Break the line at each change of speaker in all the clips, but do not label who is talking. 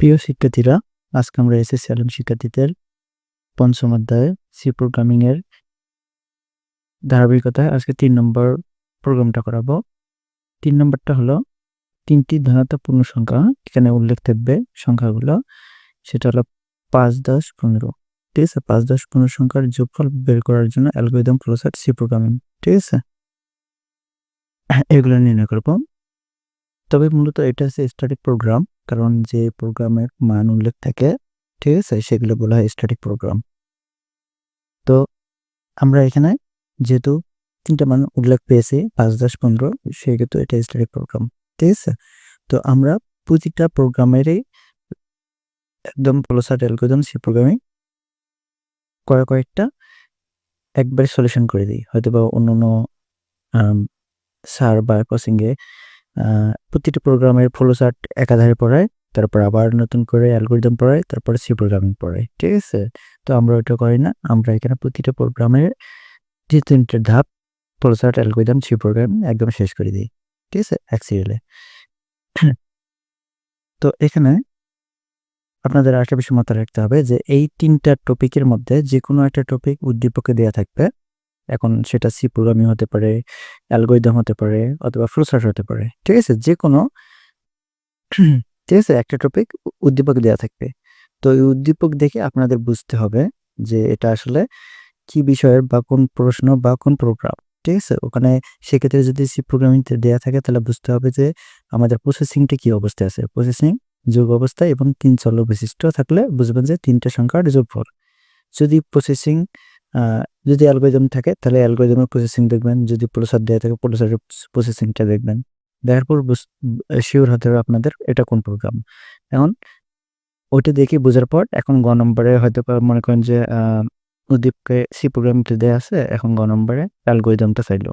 প্রিয় শিক্ষার্থীরা, আজকে আমরা এসএসসি আলম শিক্ষার্থীদের পঞ্চম অধ্যায়ে সি প্রোগ্রামিংয়ের ধারাবাহিকতায় আজকে তিন নম্বর প্রোগ্রামটা করাবো। তিন নম্বরটা হলো তিনটি ধনাত্মক পূর্ণ সংখ্যা, এখানে উল্লেখ থাকবে সংখ্যাগুলো। সেটা হলো পাঁচ, দশ, পনেরো। ঠিক আছে? পাঁচ, দশ, পনেরো সংখ্যার যোগফল বের করার জন্য অ্যালগোরিদম প্রসার সি প্রোগ্রামিং ঠিক আছে? এগুলো নির্ণয় করব। তবে মূলত এটা হচ্ছে স্ট্যাটিক প্রোগ্রাম কারণ যে প্রোগ্রামের মান উল্লেখ থাকে, ঠিক আছে, সেগুলো বলা হয় স্ট্যাটিক প্রোগ্রাম তো আমরা এখানে যেহেতু তিনটা মান উল্লেখ পেয়েছি, পাঁচ, দশ, পনেরো সেক্ষেত্রে এটা স্ট্যাটিক প্রোগ্রাম ঠিক আছে? তো আমরা প্রতিটা প্রোগ্রামেরই একদম প্রসার অ্যালগোরিদম সি প্রোগ্রামিং কয়েক কয়েকটা একবারে সলিউশন করে দিই। হয়তো বা অন্য অন্য সার বা কোচিংয়ে প্রতিটি প্রোগ্রামের ফলো চার্ট একাধারে পড়ায়, তারপর আবার নতুন করে অ্যালগোরিদম পড়ায়, তারপর সি প্রোগ্রামিং পড়ায়, ঠিক আছে? তো আমরা ওইটা করি না, আমরা এখানে প্রতিটা প্রোগ্রামের যে তিনটে ধাপ flow chart algorithm C program একদম শেষ করে দিই, ঠিক আছে? এক সিরিয়ালে তো এখানে আপনাদের আরেকটা বিষয় মাথায় রাখতে হবে যে এই তিনটা টপিকের মধ্যে যে কোনো একটা টপিক উদ্দীপকে দেওয়া থাকবে। এখন সেটা সি প্রোগ্রামিং হতে পারে, অ্যালগোরিদম হতে পারে অথবা ফ্লোচার্ট হতে পারে, ঠিক আছে? যে কোনো ঠিক আছে, একটা টপিক উদ্দীপক দেওয়া থাকবে। তো এই উদ্দীপক দেখে আপনাদের বুঝতে হবে যে এটা আসলে কি বিষয়ের বা কোন প্রশ্ন বা কোন প্রোগ্রাম ঠিক আছে? ওখানে সেক্ষেত্রে যদি সি প্রোগ্রামিং দেওয়া থাকে, তাহলে বুঝতে হবে যে আমাদের প্রসেসিংটা কি অবস্থায় আছে। প্রসেসিং যোগ অবস্থা এবং তিন চল বিশিষ্ট থাকলে বুঝবেন যে তিনটা সংখ্যার যোগফল। যদি প্রসেসিং যদি অ্যালগোরিদম থাকে, তাহলে অ্যালগোরিদমের প্রসেসিং দেখবেন। যদি প্রসার দেওয়া থাকে প্রসারের প্রসেসিংটা দেখবেন। দেখার পর শিওর হতে হবে আপনাদের এটা কোন প্রোগ্রাম এখন ওইটা দেখে বোঝার পর এখন গ নম্বরে হয়তো মনে করেন যে উদ্দীপকে সি প্রোগ্রামটা দেওয়া আছে, এখন গ নম্বরে অ্যালগোরিদমটা চাইলো।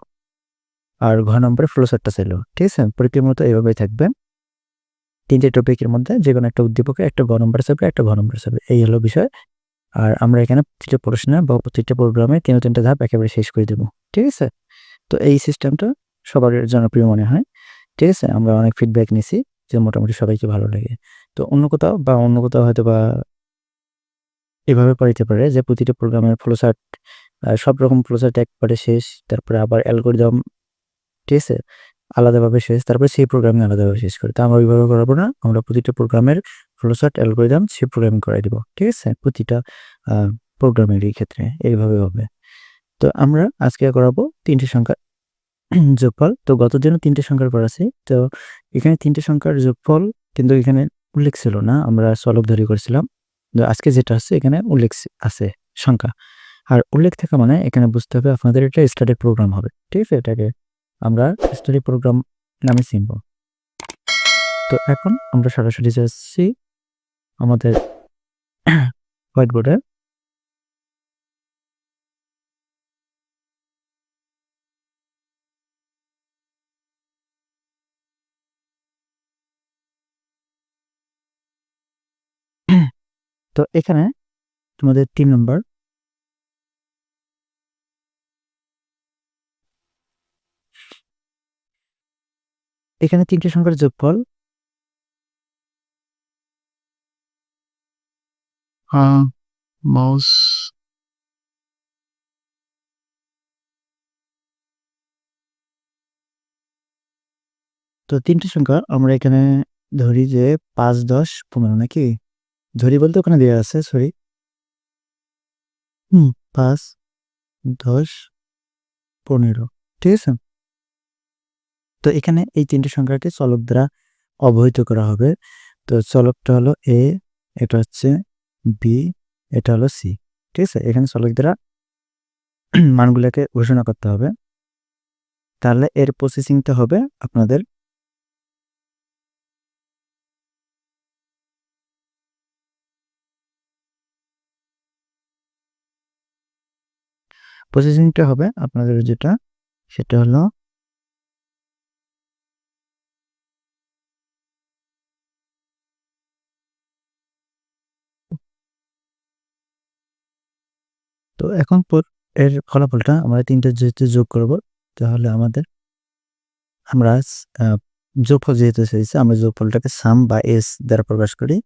আর ঘ নম্বরে ফ্লোসারটা চাইলো। ঠিক আছে? পরীক্ষার মতো এইভাবেই থাকবে তিনটে টপিকের মধ্যে যে কোনো একটা উদ্দীপকে একটা গ নম্বর চাবে একটা ঘ নম্বর চাবে এই হলো বিষয়। আর আমরা এখানে প্রতিটা প্রশ্নে বা প্রতিটা প্রোগ্রামে তিন তিনটা ধাপ একেবারে শেষ করে দেবো, ঠিক আছে? তো এই সিস্টেমটা সবার জনপ্রিয় মনে হয়, ঠিক আছে? আমরা অনেক ফিডব্যাক নিছি যে মোটামুটি সবাইকে ভালো লাগে। তো অন্য কোথাও বা অন্য কোথাও হয়তো বা এভাবে পড়াইতে পারে যে প্রতিটা প্রোগ্রামের ফ্লোচার্ট সব রকম ফ্লোচার্ট একবারে শেষ, তারপরে আবার অ্যালগোরিদম ঠিক আছে? আলাদাভাবে শেষ, তারপরে সেই প্রোগ্রামিং আলাদাভাবে শেষ করে। তো আমরা ওইভাবে করাবো না, আমরা প্রতিটা প্রোগ্রামের ফ্লোচার্ট অ্যালগোরিদম সে প্রোগ্রাম করাই দিব, ঠিক আছে? প্রতিটা প্রোগ্রামেরই ক্ষেত্রে এইভাবে হবে। তো আমরা আজকে করাবো তিনটে সংখ্যা যোগফল। তো গত দিনও তিনটে সংখ্যার করাছি তো এখানে তিনটে সংখ্যার যোগফল কিন্তু এখানে উল্লেখ ছিল না, আমরা সলভ ধরে করেছিলাম। আজকে যেটা আছে, এখানে উল্লেখ আছে সংখ্যা। আর উল্লেখ থাকা মানে এখানে বুঝতে হবে আপনাদের এটা স্টাডি প্রোগ্রাম হবে, ঠিক আছে? এটাকে আমরা স্টাডি প্রোগ্রাম নামে চিনব। তো এখন আমরা সরাসরি যাচ্ছি আমাদের হোয়াইট বোর্ডে তো এখানে তোমাদের তিন নম্বর এখানে তিনটে সংখ্যার যোগফল
মাউস
তো তিনটে সংখ্যা আমরা এখানে ধরি যে পাঁচ, দশ, পনেরো নাকি? ধরি বলতে ওখানে দেওয়া আছে সরি হুম, পাঁচ, দশ, পনেরো, ঠিক আছে? তো এখানে এই তিনটে সংখ্যাকে চলক দ্বারা অবহিত করা হবে। তো চলকটা হলো এ এটা হচ্ছে বি এটা হলো সি ঠিক আছে? এখানে চলক দ্বারা মানগুলোকে ঘোষণা করতে হবে। তাহলে এর প্রসেসিংটা হবে আপনাদের প্রসেসিংটা হবে আপনাদের যেটা, সেটা হলো তো এখন এর ফলাফলটা আমরা তিনটা যেহেতু যোগ করব, তাহলে আমাদের আমরা যোগফল যেহেতু এসেছে আমরা যোগফলটাকে সাম বা এস দ্বারা প্রকাশ করি।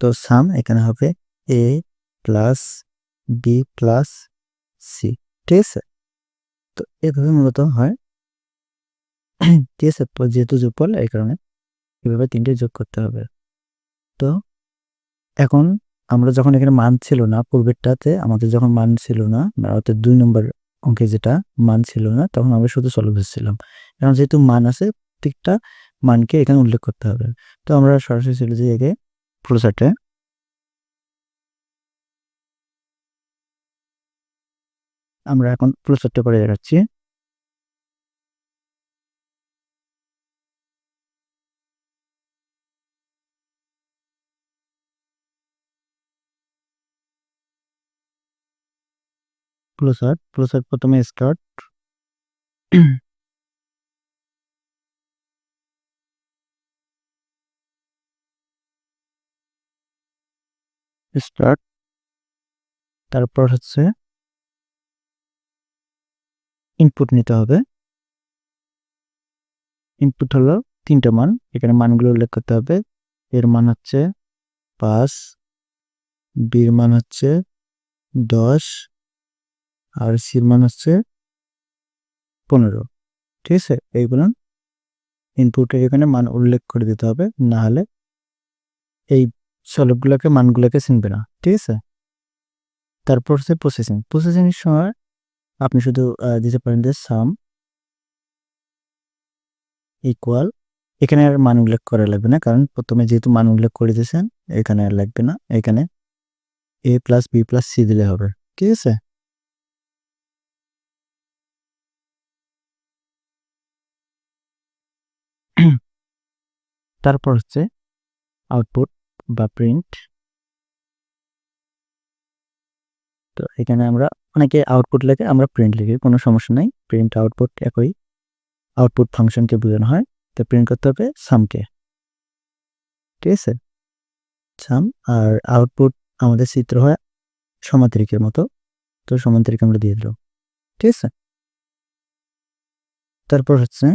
তো সাম এখানে হবে A plus B plus C ঠিক আছে? তো এভাবে মূলত হয়। ঠিক আছে যেহেতু যোগফল, এই কারণে এভাবে তিনটে যোগ করতে হবে। তো এখন আমরা যখন এখানে মান ছিল না, পূর্বেরটাতে আমাদের যখন মান ছিল না অর্থাৎ দুই নম্বর অঙ্কে যেটা মান ছিল না, তখন আমরা শুধু সলভ ছিলাম। এখন যেহেতু মান আছে, প্রত্যেকটা মানকে এখানে উল্লেখ করতে হবে। তো আমরা সরাসরি চলে যাই আগে ফ্লোচার্টে আমরা এখন ফ্লোচার্টটা করে দেখাচ্ছি। ফ্লোচার্ট ফ্লোচার্ট প্রথমে স্টার্ট স্টার্ট তারপর হচ্ছে ইনপুট নিতে হবে। ইনপুট হলো তিনটা মান। এখানে মানগুলো উল্লেখ করতে হবে। এর মান হচ্ছে পাঁচ, বির মান হচ্ছে দশ আর সির মান হচ্ছে পনেরো। ঠিক আছে? এইগুলো ইনপুটের এখানে মান উল্লেখ করে দিতে হবে, না হলে এই সলভগুলোকে, মানগুলোকে চিনবে না। ঠিক আছে? তারপর হচ্ছে প্রসেসিং প্রসেসিংয়ের সময় আপনি শুধু দিতে পারেন যে সাম ইকুয়াল এখানে আর মান উল্লেখ করা লাগবে না, কারণ প্রথমে যেহেতু মান উল্লেখ করে দিয়েছেন, এখানে আর লাগবে না। এখানে A plus B plus C দিলে হবে। ঠিক আছে? তারপর হচ্ছে আউটপুট বা প্রিন্ট তো এখানে আমরা অনেকে আউটপুট লেখে, আমরা প্রিন্ট লিখি, কোনো সমস্যা নাই। প্রিন্ট আউটপুট একই। আউটপুট ফাংশনকে বোঝানো হয়, তো প্রিন্ট করতে হবে সামকে ঠিক আছে? সাম আর আউটপুট আমাদের চিত্র হয় সমান্তরিকের মতো। তো সমান্তরিক আমরা দিয়ে দিল ঠিক আছে? তারপর হচ্ছে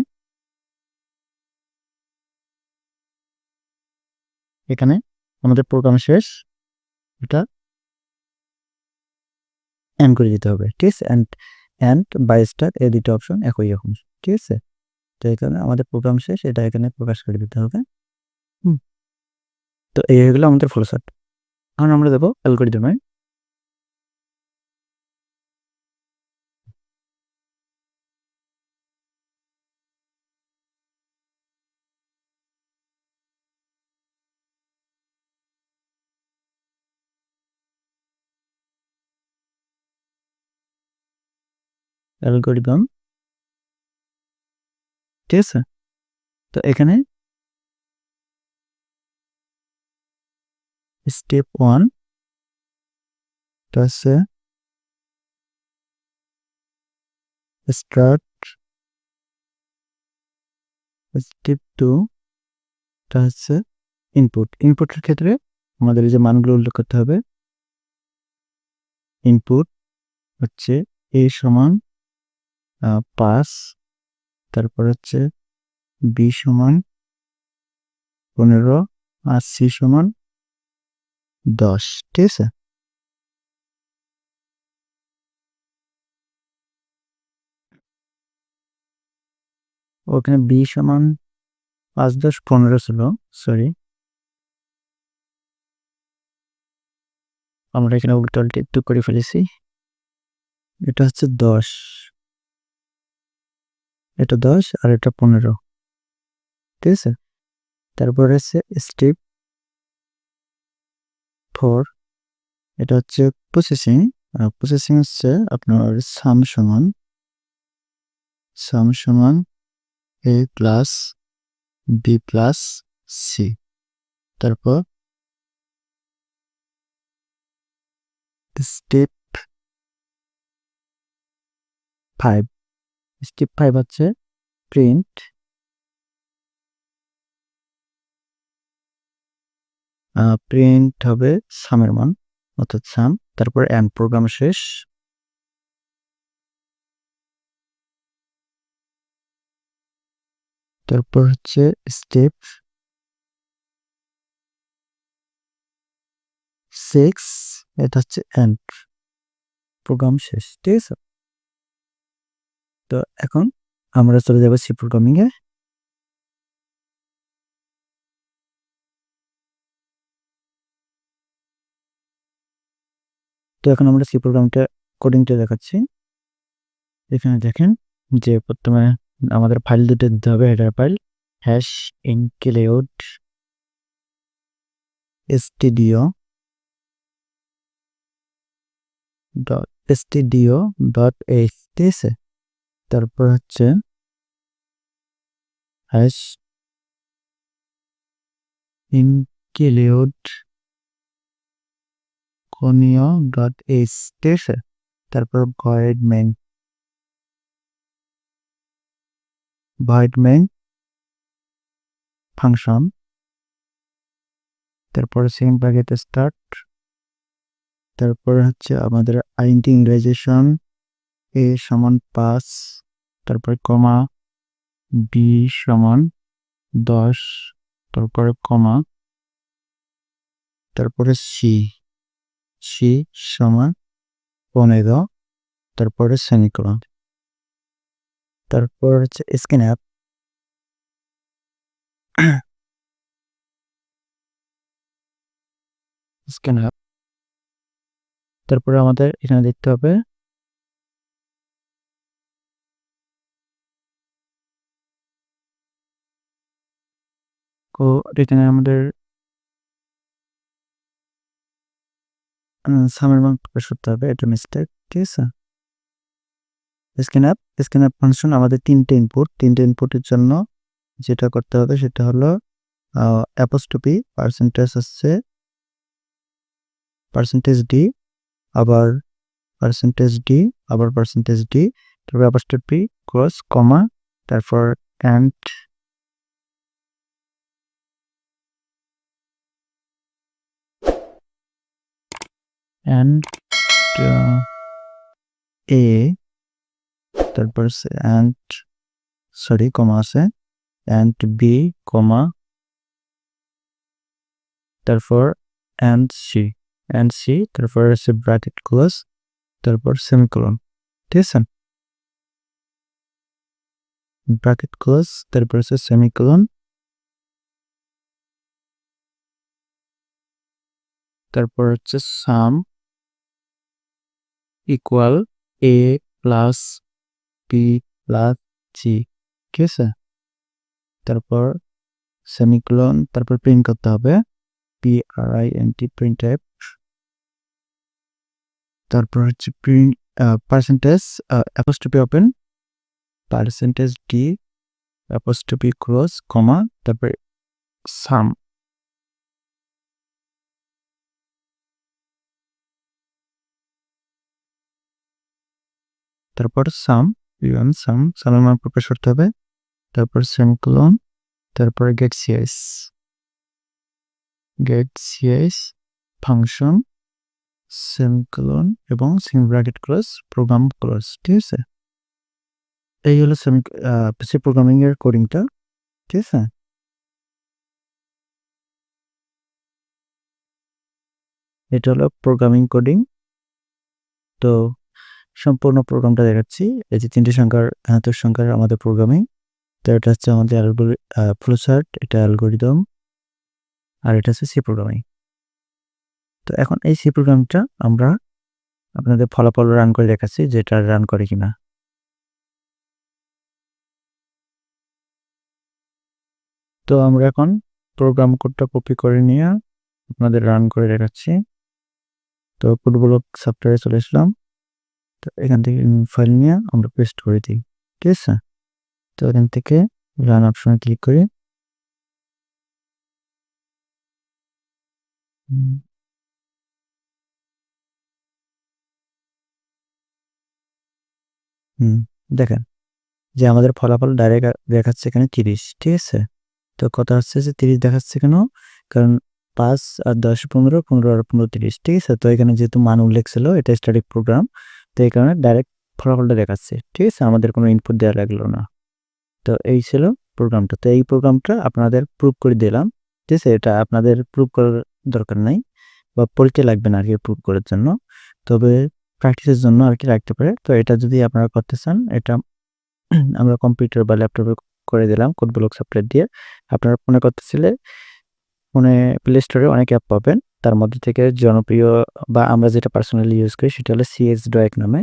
এখানে আমাদের প্রোগ্রাম শেষ। এটা এন করে দিতে হবে, ঠিক আছে? অ্যান্ড অ্যান্ড বাই স্টার এই দুটো অপশন একই রকম, ঠিক আছে? তো এখানে আমাদের প্রোগ্রাম শেষ, এটা এখানে প্রকাশ করে দিতে হবে। হুম। তো এই হয়ে গেলো আমাদের ফ্লোচার্ট এখন আমরা দেবো অ্যালগোরিদমে অ্যালগোরিদম। ঠিক আছে? তো এখানে স্টেপ ওয়ান হচ্ছে স্টার্ট স্টেপ টু হচ্ছে ইনপুট ইনপুটের ক্ষেত্রে আমাদের যে মানগুলো উল্লেখ করতে হবে। ইনপুট হচ্ছে এ সমান পাঁচ, তারপর হচ্ছে বি সমান পনেরো, আর সি সমান দশ, ঠিক আছে? ওখানে বি সমান পাঁচ, দশ, পনেরো ছিল সরি আমরা এখানে উল্টো উল্টে একটু করে ফেলেছি। এটা হচ্ছে দশ। এটা দশ আর এটা পনেরো। ঠিক আছে? তারপরে হচ্ছে স্টেপ ফোর এটা হচ্ছে প্রসেসিং প্রসেসিং হচ্ছে আপনার সাম সমান সাম সমান A plus B plus C তারপর স্টেপ ফাইভ স্টেপ ফাইভ হচ্ছে প্রিন্ট প্রিন্ট হবে সামের মান, অর্থাৎ সাম তারপর অ্যান্ড প্রোগ্রাম শেষ. তারপর হচ্ছে স্টেপ সিক্স এটা হচ্ছে এন্ড প্রোগ্রাম শেষ, ঠিক আছে? তো এখন আমরা চলে যাব সি প্রোগ্রামিংয়ে তো এখন আমরা সি প্রোগ্রামটা কোডিংটা দেখাচ্ছি। এখানে দেখেন যে প্রথমে আমাদের ফাইল দুটো দিতে হবে header file hash include stdio dot stdio dot H ঠিক আছে? তারপর হচ্ছে hash include conio dot H ঠিক তারপর void main void main function তারপরে সেম ব্র্যাকেট স্টার্ট তারপর হচ্ছে আমাদের আইনটি ইংরেজাইজেশন এ সমান পাঁচ, তারপরে কমা বি সমান দশ, তারপরে কমা, তারপরে সি সি সমান পনেরো, তারপরে সেমিকোলন। তারপর হচ্ছে স্ক্যান স্ক্যান অ্যাপ তারপরে আমাদের এখানে দেখতে হবে এখানে আমাদের সামের মান প্রকাশ করতে হবে। এটা মিস্টেক ঠিক আছে? Scan app scan app function আমাদের তিনটে ইনপুট তিনটে ইনপুটের জন্য যেটা করতে হবে সেটা হলো অ্যাপোস্টপি পার্সেন্টেজ হচ্ছে পার্সেন্টেজ ডি আবার পার্সেন্টেজ ডি আবার পার্সেন্টেজ ডি তারপর অ্যাপোস্ট্রফি ক্রস কমা তারপর অ্যান্ড অ্যান্ড এ তারপর অ্যান্ড সরি কমা আছে অ্যান্ড বি কমা তারপর অ্যান্ড সি অ্যান্ড সি তারপর আছে ব্র্যাকেট ক্লোজ তারপর সেমিকোলন ঠিক আছে ব্র্যাকেট ক্লোজ তারপর আছে সেমিকোলন তারপর হচ্ছে sum equal A plus P plus G ঠিক আছে? তারপর সেমিকোলন তারপর প্রিন্ট করতে হবে। P R I N T print type তারপর হচ্ছে print percentage apostrophe open percentage D apostrophe cross comma তারপর সাম তারপর সাম ইউএন সাম, সামের মান প্রকাশ করতে হবে। তারপর সেমিকোলন, তারপর get CS get CS function semicolon এবং সিম ব্র্যাকেট ক্লোজ প্রোগ্রাম ক্লোজ ঠিক আছে? এই হলো সেমি সি প্রোগ্রামিং এর কোডিংটা ঠিক আছে? এটা হলো প্রোগ্রামিং কোডিং তো সম্পূর্ণ প্রোগ্রামটা দেখাচ্ছি। এই যে তিনটি সংখ্যার ঘাতক সংখ্যার আমাদের প্রোগ্রামিং তো এটা হচ্ছে আমাদের অ্যালগোরি ফ্লোচার্ট এটা অ্যালগোরিদম আর এটা হচ্ছে সি প্রোগ্রামিং তো এখন এই সি প্রোগ্রামটা আমরা আপনাদের ফলাফল রান করে দেখাচ্ছি যেটা রান করে কিনা। তো আমরা এখন প্রোগ্রাম কোডটা কপি করে নিয়ে আপনাদের রান করে দেখাচ্ছি। তো ফুটবলক সফটওয়্যারে চলে এসলাম তো এখান থেকে ফাইল নিয়ে আমরা পেস্ট করে দিই, ঠিক আছে? তো এখান থেকে রান অপশনে ক্লিক করি। হুম। দেখেন যে আমাদের ফলাফল ডাইরেক্ট দেখাচ্ছে এখানে তিরিশ, ঠিক আছে? তো কথা হচ্ছে যে তিরিশ দেখাচ্ছে কেন? কারণ পাঁচ আর দশ পনেরো পনেরো আর পনেরো তিরিশ, ঠিক আছে? তো এখানে যেহেতু মান উল্লেখ ছিল, এটা স্ট্যাটিক প্রোগ্রাম তো এই কারণে ডাইরেক্ট ফলাফলটা দেখাচ্ছে ঠিক আছে আমাদের কোনো ইনপুট দেওয়া লাগল না তো এই ছিল প্রোগ্রামটা তো এই প্রোগ্রামটা আপনাদের প্রুভ করে দিলাম ঠিক আছে এটা আপনাদের প্রুভ করার দরকার নাই বা পরীক্ষায় লাগবে না আর কি প্রুভ করার জন্য। তবে প্র্যাকটিসের জন্য আর কি রাখতে পারে। তো এটা যদি আপনারা করতে চান, এটা আমরা কম্পিউটার বা ল্যাপটপে করে দিলাম কোড ব্লক সফটওয়্যার দিয়ে। আপনারা ফোনে করতেছিলে, ফোনে প্লে স্টোরে অনেক অ্যাপ পাবেন। তার মধ্যে থেকে জনপ্রিয় বা আমরা যেটা পার্সোনালি ইউজ করি সেটা হলো সিএস ডয়েক নামে।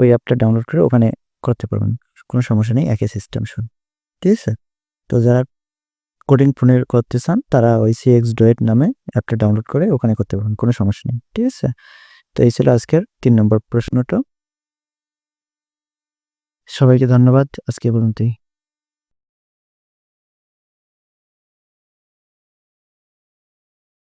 ওই অ্যাপটা ডাউনলোড করে ওখানে করতে পারবেন। কোনো সমস্যা নেই, একই সিস্টেম শুন ঠিক আছে? তো যারা কোডিং ফোনে করতে চান, তারা ওই সিএক্স ডয়েট নামে অ্যাপটা ডাউনলোড করে ওখানে করতে পারবেন। কোনো সমস্যা নেই। ঠিক আছে? তো এই ছিল আজকের তিন নম্বর প্রশ্নটা। সবাইকে ধন্যবাদ। আজকে এ পর্যন্তই।